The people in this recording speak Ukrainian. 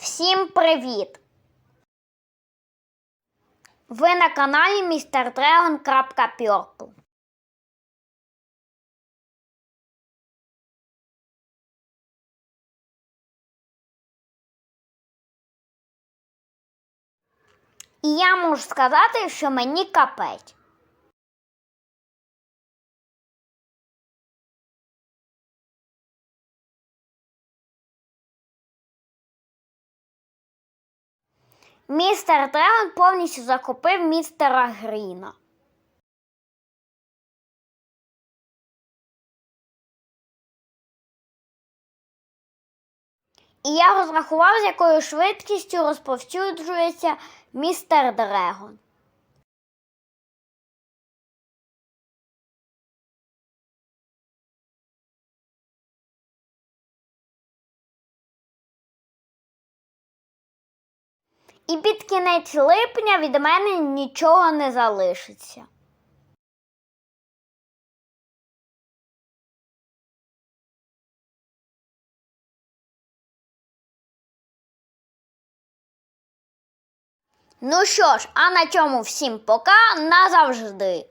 Всім привіт! Ви на каналі MrDragon.Purple. І я можу сказати, що мені капець. Містер Дрегон повністю захопив містера Гріна. І я розрахував, з якою швидкістю розповсюджується містер Дрегон. І під кінець липня від мене нічого не залишиться. Ну що ж, а на цьому всім пока назавжди.